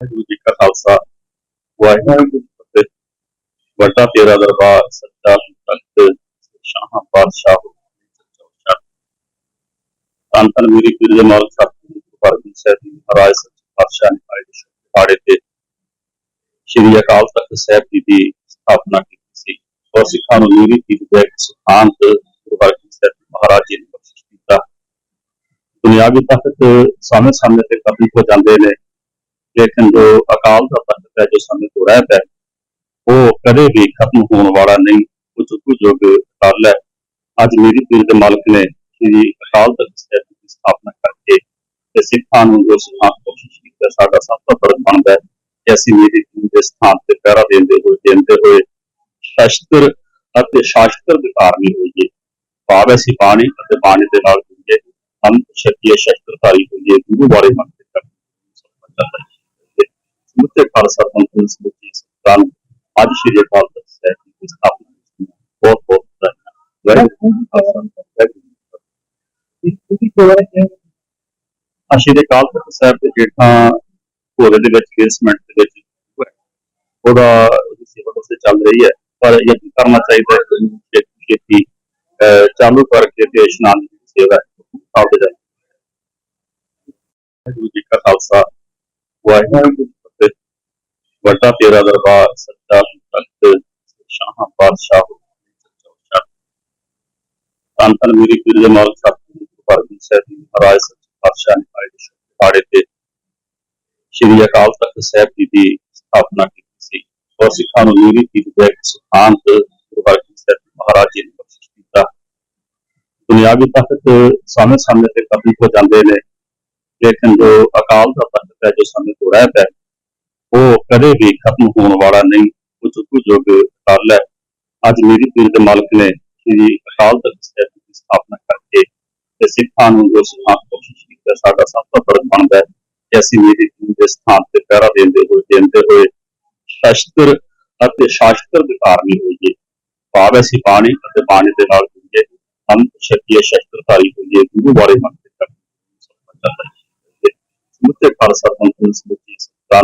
ਵਾਹਿਗੁਰੂ ਜੀ ਕਾ ਖਾਲਸਾ ਵਾਹਿਗੁਰੂ ਜੀ ਕੀ ਫਤਿਹ ਵੱਡਾ ਤੇਰਾ ਦਰਬਾਰ ਸੱਚਾ ਤਖਤ ਸ਼ਾਹਾਂ ਪਾਤਸ਼ਾਹ ਤਨ ਤਨ ਮੇਰੀ ਪੀਰ ਦੇ ਮਾਲਕ ਸਤਿਗੁਰੂ ਪਰਮ ਸਾਹਿਬ ਜੀ ਮਹਾਰਾਜ ਸੱਚੇ ਪਾਤਸ਼ਾਹ ਨੇ ਆਏ ਪਹਾੜੇ ਤੇ ਸ਼੍ਰੀ ਅਕਾਲ ਤਖਤ ਸਾਹਿਬ ਜੀ ਦੀ ਸਥਾਪਨਾ ਕੀਤੀ ਸੀ ਔਰ ਸਿੱਖਾਂ ਨੂੰ ਨੀਰੀ ਦੀ ਦੇ ਸਿਧਾਂਤ ਗੁਰੂ ਹਰਗੋਬਿੰਦ ਸਾਹਿਬ ਜੀ ਮਹਾਰਾਜ ਜੀ ਨੇ ਬਖਸ਼ਿਸ਼ ਕੀਤਾ ਦੁਨਿਆਵੀ ਤਖਤ ਸਮੇਂ ਸਮੇਂ ਤੇ ਕਬੀ ਹੋ ਜਾਂਦੇ ਨੇ ਲੇਕਿਨ ਜੋ ਅਕਾਲ ਦਾ ਤਖਤ ਹੈ ਜੋ ਸਾਨੂੰ ਤੋਂ ਰਹਿਤ ਹੈ ਉਹ ਕਦੇ ਵੀ ਖਤਮ ਹੋਣ ਵਾਲਾ ਨਹੀਂ। ਉਹ ਚੁੱਕੂ ਜੋਗ ਅਕਾਲ ਹੈ, ਅੱਜ ਮੇਰੀ ਪੀਰ ਦੇ ਮਾਲਕ ਨੇ ਸ਼੍ਰੀ ਅਕਾਲ ਤਖਤ ਸਾਹਿਬ ਦੀ ਸਥਾਪਨਾ ਕਰਕੇ ਤੇ ਸਿੱਖਾਂ ਨੂੰ ਜੋ ਸਿਧਾਂਤ ਕੋਸ਼ਿਸ਼ ਕੀਤਾ ਸਾਡਾ ਸਭ ਤੋਂ ਫਰਜ਼ ਬਣਦਾ ਹੈ ਕਿ ਅਸੀਂ ਮੇਰੀ ਪੀਰ ਦੇ ਸਥਾਨ ਤੇ ਪਹਿਰਾ ਦਿੰਦੇ ਹੋਏ ਦਿੰਦੇ ਹੋਏ ਸ਼ਸਤਰ ਅਤੇ ਸ਼ਾਸਤਰ ਦੇ ਧਾਰਨੀ ਹੋਈਏ। ਭਾਵ ਅਸੀਂ ਬਾਣੀ ਅਤੇ ਬਾਣੀ ਦੇ ਨਾਲ ਜੁੜੀਏ। ਹਮ ਸ਼ਕਤੀ ਸ਼ਸਤਰਧਾਰੀ ਹੋਈਏ, ਗੁਰੂ ਬਾਰੇ ਮੰਨਦੇ ਕਰਦੇ ਸਮੁੱਚੇ ਖਾਲਸਾ ਪੰਥ ਨੂੰ ਸਮੁੱਚੀ ਸੰਤਾਂ ਨੂੰ ਅੱਜ ਸ਼੍ਰੀ ਅਕਾਲ ਤਖਤ ਸਾਹਿਬ ਜੀ ਦੀ ਸਥਾਪਨਾ ਦੀ ਬਹੁਤ ਬਹੁਤ ਧੰਨਵਾਦ ਵਾਹਿਗੁਰੂ ਜੀ ਕਾ ਖਾਲਸਾ ਵਾਹਿਗੁਰੂ ਜੀ ਕੀ ਫਤਿਹ। ਅੱਜ ਸ਼੍ਰੀ ਅਕਾਲ ਤਖਤ ਸਾਹਿਬ ਦੇ ਜੇਠਾਂ ਭੋਲੇ ਦੇ ਵਿੱਚ ਬੇਸਮੈਂਟ ਦੇ ਵਿੱਚ ਹੋਇਆ। ਉਹਦਾ ਉਹਦੀ ਸੇਵਾ ਵੈਸੇ ਚੱਲ ਰਹੀ ਹੈ ਪਰ ਯਤਨ ਕਰਨਾ ਚਾਹੀਦਾ ਹੈ ਕਿ ਉਹਨੂੰ ਛੇਤੀ ਛੇਤੀ ਅਹ, ਚਾਲੂ ਕਰਕੇ ਤੇ ਇਸ਼ਨਾਨ ਦੀ ਸੇਵਾ ਹੈ ਆਪਦੇ ਜਾਣ ਵਾਹਿਗੁਰੂ ਜੀ ਕਾ ਖਾਲਸਾ ਵਾਹਿਗੁਰੂ ਜੀ ਕੀ ਫਤਿਹ ਵੱਡਾ ਤੇਰਾ ਦਰਬਾਰ ਸੱਚਾ ਤਖਤ ਸ਼ਾਹਾਂ ਪਾਤਸ਼ਾਹ ਤਨ ਤਨ ਮੇਰੀ ਪੀਰ ਦੇ ਮਾਲਕ ਸਤਿਗੁਰੂ ਹਰਗੋਬਿੰਦ ਸਾਹਿਬ ਜੀ ਮਹਾਰਾਜ ਸੱਚੇ ਪਾਤਸ਼ਾਹ ਨੇ ਆਏ ਪਹਾੜੇ ਤੇ ਸ਼੍ਰੀ ਅਕਾਲ ਤਖਤ ਸਾਹਿਬ ਜੀ ਦੀ ਸਥਾਪਨਾ ਕੀਤੀ ਸੀ ਔਰ ਸਿੱਖਾਂ ਨੂੰ ਨੀਰੀ ਦੀ ਦੇ ਸਿਧਾਂਤ ਗੁਰੂ ਹਰਗੋਬਿੰਦ ਸਾਹਿਬ ਜੀ ਮਹਾਰਾਜ ਜੀ ਨੇ ਬਖਸ਼ਿਸ਼ ਕੀਤਾ ਦੁਨਿਆਵੀ ਤਖਤ ਸਮੇਂ ਸਮੇਂ ਤੇ ਕਬੀ ਹੋ ਜਾਂਦੇ ਨੇ ਲੇਕਿਨ ਜੋ ਅਕਾਲ ਦਾ ਤਖਤ ਹੈ ਜੋ ਸਮੇਂ ਤੋਂ ਰਹਿਤ ਹੈ ਉਹ ਕਦੇ ਵੀ ਖਤਮ ਹੋਣ ਵਾਲਾ ਨਹੀਂ। ਉਹ ਚੁੱਕੂ ਜੋਗ ਅਕਾਲ ਹੈ। ਅੱਜ ਮੇਰੀ ਪੀਰ ਦੇ ਮਾਲਕ ਨੇ ਸ਼੍ਰੀ ਅਕਾਲ ਤਖਤ ਸਾਹਿਬ ਦੀ ਸਥਾਪਨਾ ਕਰਕੇ ਤੇ ਸਿੱਖਾਂ ਨੂੰ ਜੋ ਸਿਧਾਂਤ ਕੋਸ਼ਿਸ਼ ਕੀਤਾ, ਸਾਡਾ ਸਭ ਤੋਂ ਫਰਜ਼ ਬਣਦਾ ਹੈ ਕਿ ਅਸੀਂ ਮੇਰੀ ਪੀਰ ਦੇ ਸਥਾਨ ਤੇ ਪਹਿਰਾ ਦਿੰਦੇ ਹੋਏ ਦਿੰਦੇ ਹੋਏ ਸ਼ਸਤਰ ਅਤੇ ਸ਼ਾਸਤਰ ਦੇ ਧਾਰਨੀ ਹੋਈਏ। ਭਾਵ ਅਸੀਂ ਬਾਣੀ ਅਤੇ ਬਾਣੀ ਦੇ ਨਾਲ ਜੁੜੀਏ। ਹਮ ਸ਼ਕਤੀ ਸ਼ਸਤਰਧਾਰੀ ਹੋਈਏ, ਗੁਰੂ ਬਾਰੇ ਮੰਨਦੇ ਕਰਦੇ ਸਮੁੱਚੇ ਖਾਲਸਾ ਪੰਥ ਨੂੰ ਸਮੁੱਚੀ ਸੰਤਾਂ